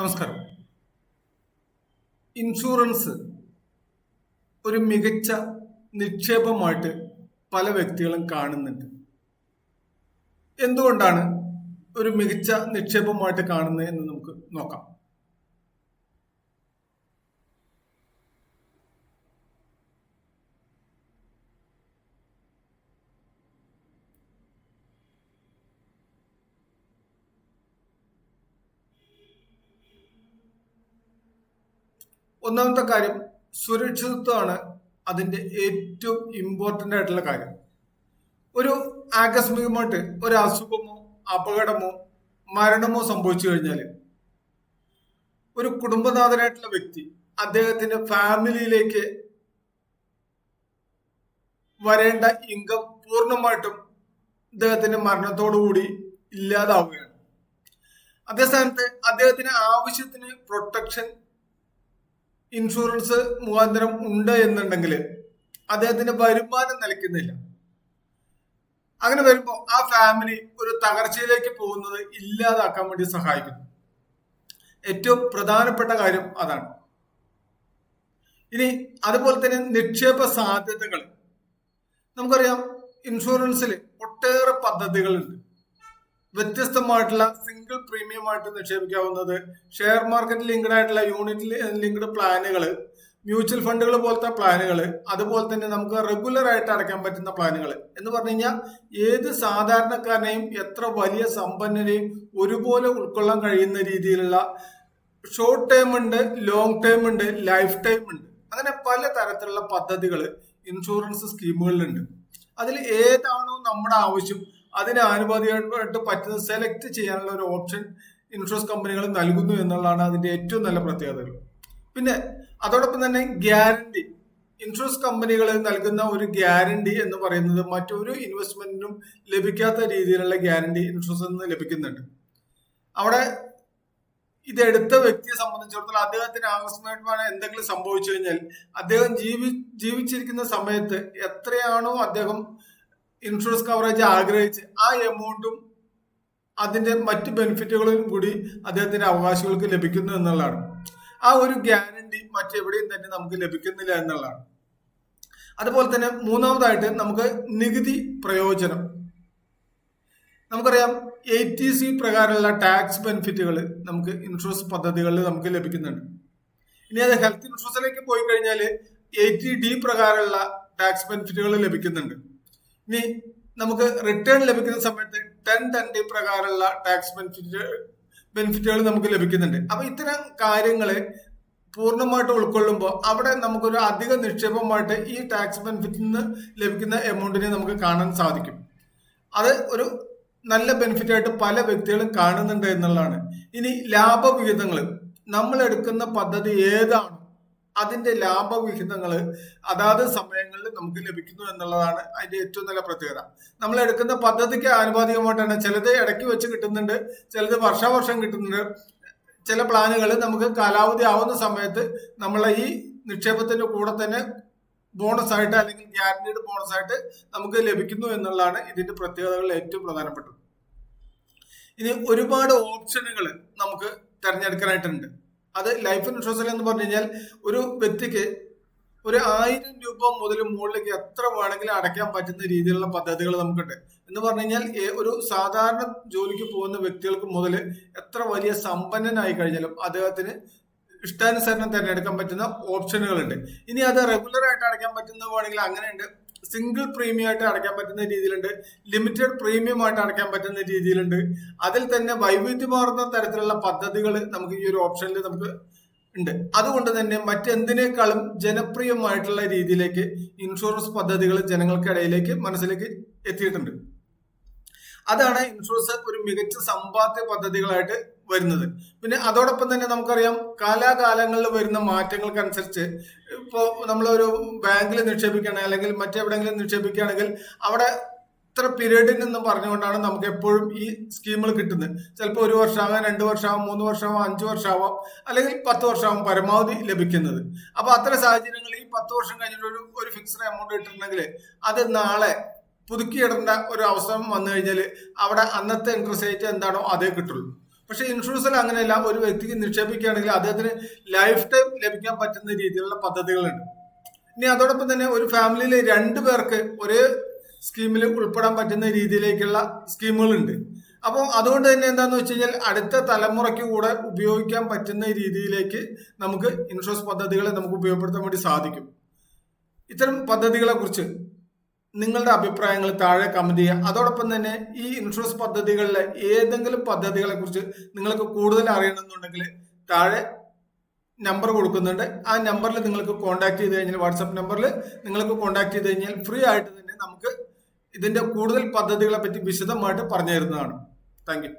നമസ്കാരം. ഇൻഷുറൻസ് ഒരു മികച്ച നിക്ഷേപമായിട്ട് പല വ്യക്തികളും കാണുന്നുണ്ട്. എന്തുകൊണ്ടാണ് ഒരു മികച്ച നിക്ഷേപമായിട്ട് കാണുന്നത് എന്ന് നമുക്ക് നോക്കാം. ഒന്നാമത്തെ കാര്യം സുരക്ഷിതത്വമാണ് അതിന്റെ ഏറ്റവും ഇമ്പോർട്ടന്റ് ആയിട്ടുള്ള കാര്യം. ഒരു ആകസ്മികമായിട്ട് ഒരു അസുഖമോ അപകടമോ മരണമോ സംഭവിച്ചു കഴിഞ്ഞാൽ ഒരു കുടുംബനാഥനായിട്ടുള്ള വ്യക്തി അദ്ദേഹത്തിന്റെ ഫാമിലിയിലേക്ക് വരേണ്ട ഇൻകം പൂർണമായിട്ടും അദ്ദേഹത്തിന്റെ മരണത്തോടുകൂടി ഇല്ലാതാവുകയാണ്. അതേസ്ഥാനത്ത് അദ്ദേഹത്തിന് ആവശ്യത്തിന് പ്രൊട്ടക്ഷൻ ഇൻഷുറൻസ് മുഖാന്തരം ഉണ്ട് എന്നുണ്ടെങ്കിൽ അദ്ദേഹത്തിന്റെ വരുമാനം നിലയ്ക്കുന്നില്ല. അങ്ങനെ വരുമ്പോൾ ആ ഫാമിലി ഒരു തകർച്ചയിലേക്ക് പോകുന്നത് ഇല്ലാതാക്കാൻ വേണ്ടി സഹായിക്കുന്നു. ഏറ്റവും പ്രധാനപ്പെട്ട കാര്യം അതാണ്. ഇനി അതുപോലെ തന്നെ നിക്ഷേപ സാധ്യതകൾ നമുക്കറിയാം ഇൻഷുറൻസിൽ ഒട്ടേറെ പദ്ധതികളുണ്ട്. വ്യത്യസ്തമായിട്ടുള്ള സിംഗിൾ പ്രീമിയം ആയിട്ട് നിക്ഷേപിക്കാവുന്നത് ഷെയർ മാർക്കറ്റ് ലിങ്ക്ഡ് ആയിട്ടുള്ള യൂണിറ്റ് ലിങ്ക്ഡ് പ്ലാനുകൾ മ്യൂച്വൽ ഫണ്ടുകൾ പോലത്തെ പ്ലാനുകൾ അതുപോലെ തന്നെ നമുക്ക് റെഗുലർ ആയിട്ട് അടയ്ക്കാൻ പറ്റുന്ന പ്ലാനുകൾ എന്ന് പറഞ്ഞു കഴിഞ്ഞാൽ ഏത് സാധാരണക്കാരനെയും എത്ര വലിയ സമ്പന്നനെയും ഒരുപോലെ ഉൾക്കൊള്ളാൻ കഴിയുന്ന രീതിയിലുള്ള ഷോർട്ട് ടേം ഉണ്ട് ലോങ് ടേം ഉണ്ട് ലൈഫ് ടൈം ഉണ്ട്. അങ്ങനെ പല തരത്തിലുള്ള പദ്ധതികൾ ഇൻഷുറൻസ് സ്കീമുകളിലുണ്ട് അതിൽ ഏതാണോ നമ്മുടെ ആവശ്യം അതിന് ആനുപാതികമായിട്ട് പറ്റുന്ന സെലക്ട് ചെയ്യാനുള്ള ഒരു ഓപ്ഷൻ ഇൻഷുറൻസ് കമ്പനികൾ നൽകുന്നു എന്നുള്ളതാണ് അതിന്റെ ഏറ്റവും നല്ല പ്രത്യേകതകൾ. പിന്നെ അതോടൊപ്പം തന്നെ ഗ്യാരണ്ടി ഇൻഷുറൻസ് കമ്പനികൾ നൽകുന്ന ഒരു ഗ്യാരണ്ടി എന്ന് പറയുന്നത് മറ്റൊരു ഇൻവെസ്റ്റ്മെന്റിനും ലഭിക്കാത്ത രീതിയിലുള്ള ഗ്യാരണ്ടി ഇൻഷുറൻസ് നിന്ന് ലഭിക്കുന്നുണ്ട്. അവിടെ ഇതെടുത്ത വ്യക്തിയെ സംബന്ധിച്ചിടത്തോളം അദ്ദേഹത്തിന് ആകസ്മികമായി എന്തെങ്കിലും സംഭവിച്ചു കഴിഞ്ഞാൽ അദ്ദേഹം ജീവി ജീവിച്ചിരിക്കുന്ന സമയത്ത് എത്രയാണോ അദ്ദേഹം ഇൻഷുറൻസ് കവറേജ് ആഗ്രഹിച്ച് ആ എമൗണ്ടും അതിന്റെ മറ്റ് ബെനിഫിറ്റുകളും കൂടി അദ്ദേഹത്തിന്റെ അവകാശികൾക്ക് ലഭിക്കുന്നു എന്നുള്ളതാണ്. ആ ഒരു ഗ്യാരണ്ടി മറ്റെവിടെയും തന്നെ നമുക്ക് ലഭിക്കുന്നില്ല എന്നുള്ളതാണ്. അതുപോലെ തന്നെ മൂന്നാമതായിട്ട് നമുക്ക് നികുതി പ്രയോജനം. നമുക്കറിയാം എ ടി സി പ്രകാരമുള്ള ടാക്സ് ബെനിഫിറ്റുകൾ നമുക്ക് ഇൻഷുറൻസ് പദ്ധതികളിൽ നമുക്ക് ലഭിക്കുന്നുണ്ട്. ഇനി അത് ഹെൽത്ത് ഇൻഷുറൻസിലേക്ക് പോയി കഴിഞ്ഞാൽ എ ടി ഡി പ്രകാരമുള്ള ടാക്സ് ബെനിഫിറ്റുകൾ ലഭിക്കുന്നുണ്ട്. ഇനി നമുക്ക് റിട്ടേൺ ലഭിക്കുന്ന സമയത്ത് ടെൻ ട്വന്റി പ്രകാരമുള്ള ടാക്സ് ബെനിഫിറ്റ് ബെനിഫിറ്റുകൾ നമുക്ക് ലഭിക്കുന്നുണ്ട്. അപ്പൊ ഇത്തരം കാര്യങ്ങൾ പൂർണമായിട്ട് ഉൾക്കൊള്ളുമ്പോൾ അവിടെ നമുക്കൊരു അധിക നിക്ഷേപമായിട്ട് ഈ ടാക്സ് ബെനിഫിറ്റിൽ നിന്ന് ലഭിക്കുന്ന എമൗണ്ടിനെ നമുക്ക് കാണാൻ സാധിക്കും. അത് ഒരു നല്ല ബെനിഫിറ്റ് ആയിട്ട് പല വ്യക്തികളും കാണുന്നുണ്ട് എന്നുള്ളതാണ്. ഇനി ലാഭവിഹിതങ്ങൾ നമ്മൾ എടുക്കുന്ന പദ്ധതി ഏതാണോ? അതിന്റെ ലാഭവിഹിതങ്ങൾ അതാത് സമയങ്ങളിൽ നമുക്ക് ലഭിക്കുന്നു എന്നുള്ളതാണ് അതിന്റെ ഏറ്റവും നല്ല പ്രത്യേകത. നമ്മൾ എടുക്കുന്ന പദ്ധതിക്ക് ആനുപാതികമായിട്ടാണ് ചിലത് ഇടയ്ക്ക് വെച്ച് കിട്ടുന്നുണ്ട് ചിലത് വർഷാവർഷം കിട്ടുന്നുണ്ട്. ചില പ്ലാനുകൾ നമുക്ക് കാലാവധി ആവുന്ന സമയത്ത് നമ്മളെ ഈ നിക്ഷേപത്തിന്റെ കൂടെ തന്നെ ബോണസ് ആയിട്ട് അല്ലെങ്കിൽ ഗ്യാരണ്ടീഡ് ബോണസ് ആയിട്ട് നമുക്ക് ലഭിക്കുന്നു എന്നുള്ളതാണ് ഇതിന്റെ പ്രത്യേകതകളിൽ ഏറ്റവും പ്രധാനപ്പെട്ടത്. ഇനി ഒരുപാട് ഓപ്ഷനുകൾ നമുക്ക് തിരഞ്ഞെടുക്കാനായിട്ടുണ്ട്. അത് ലൈഫ് ഇൻഷുറൻസിൽ എന്ന് പറഞ്ഞു കഴിഞ്ഞാൽ ഒരു വ്യക്തിക്ക് ഒരു ആയിരം രൂപ മുതൽ മുകളിലേക്ക് എത്ര വേണമെങ്കിലും അടയ്ക്കാൻ പറ്റുന്ന രീതിയിലുള്ള പദ്ധതികൾ നമുക്കുണ്ട്. എന്ന് പറഞ്ഞു കഴിഞ്ഞാൽ ഒരു സാധാരണ ജോലിക്ക് പോകുന്ന വ്യക്തികൾക്ക് മുതൽ എത്ര വലിയ സമ്പന്നനായി കഴിഞ്ഞാലും അദ്ദേഹത്തിന് ഇഷ്ടാനുസരണം തിരഞ്ഞെടുക്കാൻ പറ്റുന്ന ഓപ്ഷനുകളുണ്ട് ഇനി അത് റെഗുലർ ആയിട്ട് അടയ്ക്കാൻ പറ്റുന്ന വേണമെങ്കിൽ അങ്ങനെയുണ്ട്. സിംഗിൾ പ്രീമിയം ആയിട്ട് അടയ്ക്കാൻ പറ്റുന്ന രീതിയിലുണ്ട്. ലിമിറ്റഡ് പ്രീമിയം ആയിട്ട് അടയ്ക്കാൻ പറ്റുന്ന രീതിയിലുണ്ട്. അതിൽ തന്നെ വൈവിധ്യമാർന്ന തരത്തിലുള്ള പദ്ധതികൾ നമുക്ക് ഈ ഒരു ഓപ്ഷനിൽ നമുക്ക് ഉണ്ട്. അതുകൊണ്ട് തന്നെ മറ്റെന്തിനേക്കാളും ജനപ്രിയമായിട്ടുള്ള രീതിയിലേക്ക് ഇൻഷുറൻസ് പദ്ധതികൾ ജനങ്ങൾക്കിടയിലേക്ക് മനസ്സിലേക്ക് എത്തിയിട്ടുണ്ട്. അതാണ് ഇൻഷുറൻസ് ഒരു മികച്ച സമ്പാദ്യ പദ്ധതികളായിട്ട് വരുന്നത്. പിന്നെ അതോടൊപ്പം തന്നെ നമുക്കറിയാം കാലാകാലങ്ങളിൽ വരുന്ന മാറ്റങ്ങൾക്കനുസരിച്ച് ഇപ്പോൾ നമ്മളൊരു ബാങ്കിൽ നിക്ഷേപിക്കുകയാണെങ്കിൽ അല്ലെങ്കിൽ മറ്റെവിടെയെങ്കിലും നിക്ഷേപിക്കുകയാണെങ്കിൽ അവിടെ ഇത്ര പീരീഡിൽ പറഞ്ഞുകൊണ്ടാണ് നമുക്ക് എപ്പോഴും ഈ സ്കീമുകൾ കിട്ടുന്നത്. ചിലപ്പോൾ ഒരു വർഷമാകാം രണ്ട് വർഷമാകും മൂന്ന് വർഷമാകും അഞ്ച് വർഷമാവാം അല്ലെങ്കിൽ പത്ത് വർഷമാകും പരമാവധി ലഭിക്കുന്നത്. അപ്പോൾ അത്തരം സാഹചര്യങ്ങളിൽ ഈ പത്ത് വർഷം കഴിഞ്ഞിട്ട് ഒരു ഒരു ഫിക്സ്ഡ് എമൗണ്ട് കിട്ടുന്നുണ്ടെങ്കിൽ അത് നാളെ പുതുക്കിയിടേണ്ട ഒരു അവസരം വന്നു കഴിഞ്ഞാൽ അവിടെ അന്നത്തെ ഇൻട്രസ്റ്റ് റേറ്റ് എന്താണോ അതേ കിട്ടുള്ളൂ. പക്ഷെ ഇൻഷുറൻസിൽ അങ്ങനെയല്ല ഒരു വ്യക്തിക്ക് നിക്ഷേപിക്കുകയാണെങ്കിൽ അദ്ദേഹത്തിന് ലൈഫ് ടൈം ലഭിക്കാൻ പറ്റുന്ന രീതിയിലുള്ള പദ്ധതികളുണ്ട്. ഇനി അതോടൊപ്പം തന്നെ ഒരു ഫാമിലിയിലെ രണ്ടു പേർക്ക് ഒരേ സ്കീമിൽ ഉൾപ്പെടാൻ പറ്റുന്ന രീതിയിലേക്കുള്ള സ്കീമുകളുണ്ട്. അപ്പോൾ അതുകൊണ്ട് തന്നെ എന്താണെന്ന് വെച്ച് കഴിഞ്ഞാൽ അടുത്ത തലമുറയ്ക്ക് കൂടെ ഉപയോഗിക്കാൻ പറ്റുന്ന രീതിയിലേക്ക് നമുക്ക് ഇൻഷുറൻസ് പദ്ധതികളെ നമുക്ക് ഉപയോഗപ്പെടുത്താൻ വേണ്ടി സാധിക്കും. ഇത്തരം പദ്ധതികളെ കുറിച്ച് നിങ്ങളുടെ അഭിപ്രായങ്ങൾ താഴെ കമന്റ് ചെയ്യുക. അതോടൊപ്പം തന്നെ ഈ ഇൻഷുറൻസ് പദ്ധതികളിലെ ഏതെങ്കിലും പദ്ധതികളെ കുറിച്ച് നിങ്ങൾക്ക് കൂടുതൽ അറിയണമെന്നുണ്ടെങ്കിൽ താഴെ നമ്പർ കൊടുക്കുന്നുണ്ട്. ആ നമ്പറിൽ നിങ്ങൾക്ക് കോൺടാക്ട് ചെയ്ത് കഴിഞ്ഞാൽ വാട്സപ്പ് നമ്പറിൽ നിങ്ങൾക്ക് കോൺടാക്ട് ചെയ്ത് കഴിഞ്ഞാൽ ഫ്രീ ആയിട്ട് തന്നെ നമുക്ക് ഇതിന്റെ കൂടുതൽ പദ്ധതികളെ പറ്റി വിശദമായിട്ട് പറഞ്ഞു തരുന്നതാണ് താങ്ക്